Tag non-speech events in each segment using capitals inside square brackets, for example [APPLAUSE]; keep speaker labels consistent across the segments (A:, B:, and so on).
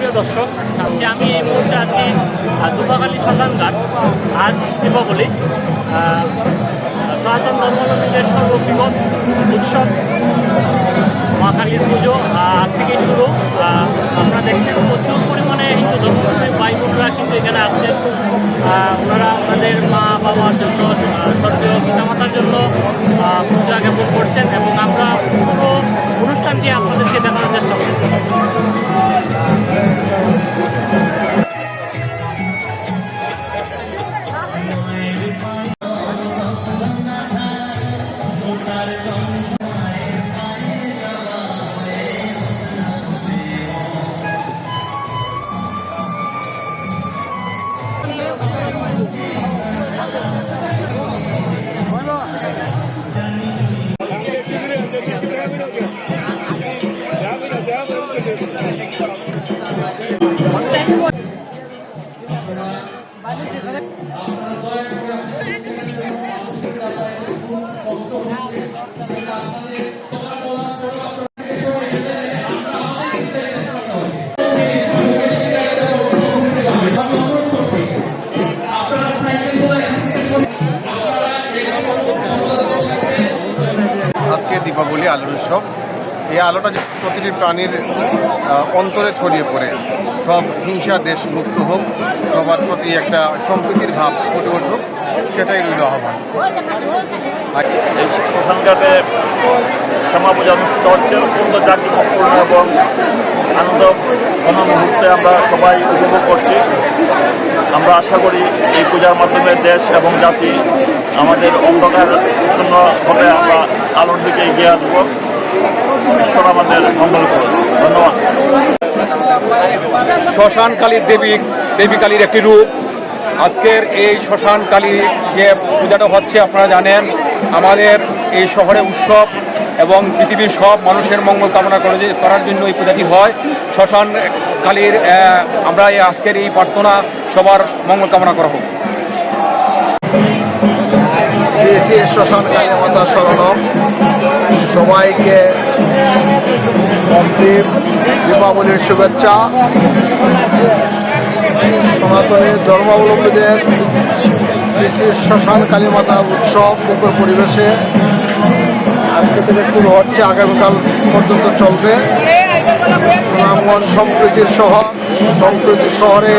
A: সুপ্রিয় দর্শক আজকে আমি এই মুহূর্তে আছি আহ, দুপাখালী শ্মশান ঘাট আজ দীপাবলি। সনাতন ধর্মাবলম্বীদের সর্ববৃহৎ উৎসব মা কালীর পুজো আজ থেকেই শুরু। আমরা দেখছেন প্রচুর পরিমাণে হিন্দু ধর্মাবলম্বী ভাই বোনরা কিন্তু এখানে আসছেন। ওনারা আপনাদের মা বাবার জন্য স্বর্গীয় পিতামাতার জন্য
B: আজকে [LAUGHS] দীপাবলি আলোর উৎসব এই আলোটা যে প্রতিটি প্রাণীর অন্তরে ছড়িয়ে পড়ে। সব হিংসা, দেশ মুক্ত হোক, সবার প্রতি একটা সম্প্রীতির ভাব ফুটে উঠুক, সেটাই রইল আহ্বান।
C: এই শ্মশানঘাটে শ্যামা পূজা অনুষ্ঠিত হচ্ছে। অত্যন্ত জাঁকজমকপূর্ণ এবং আনন্দ ঘন মুহূর্তে আমরা সবাই উপভোগ করছি। আমরা আশা করি এই পূজার মাধ্যমে দেশ এবং জাতি আমাদের অন্ধকার শূন্য হবে আমরা আলোর দিকে এগিয়ে আসব। আমাদের মঙ্গল ধন্যবাদ।
D: শ্মশান কালীর দেবী দেবী কালীর একটি রূপ। আজকের এই শ্মশান কালী যে পূজাটা হচ্ছে আপনারা জানেন আমাদের এই শহরে উৎসব এবং পৃথিবীর সব মানুষের মঙ্গল কামনা করে যে- করার জন্য এই পূজাটি হয়। শ্মশান কালীর আমরা এই আজকের এই প্রার্থনা সবার মঙ্গল কামনা করা হোক।
B: শ্মশান কালী মাতা শরণম। সবাইকে অন্তিম দীপাবলির শুভেচ্ছা। সনাতনী ধর্মাবলম্বীদের শ্রী শ্রী শ্মশান কালী মাতা উৎসব মুখর পরিবেশে আজকে থেকে শুরু হচ্ছে, আগামীকাল পর্যন্ত চলবে। সুনামগঞ্জ সম্প্রীতির শহর সম্প্রীতির শহরে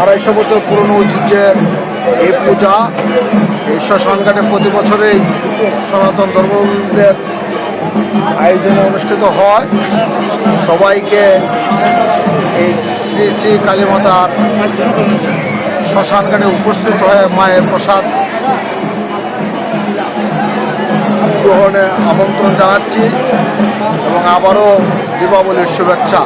B: আড়াইশো বছর পুরনো ঐতিহ্যের এই পূজা, এই শ্মশানঘাটে প্রতি বছরেই সনাতন ধর্মদের আয়োজনে অনুষ্ঠিত হয়। সবাইকে এই শ্রী শ্রী কালীমাতার শ্মশানঘাটে উপস্থিত হয়ে মায়ের প্রসাদ গ্রহণে আমন্ত্রণ জানাচ্ছি এবং আবারও দীপাবলির শুভেচ্ছা।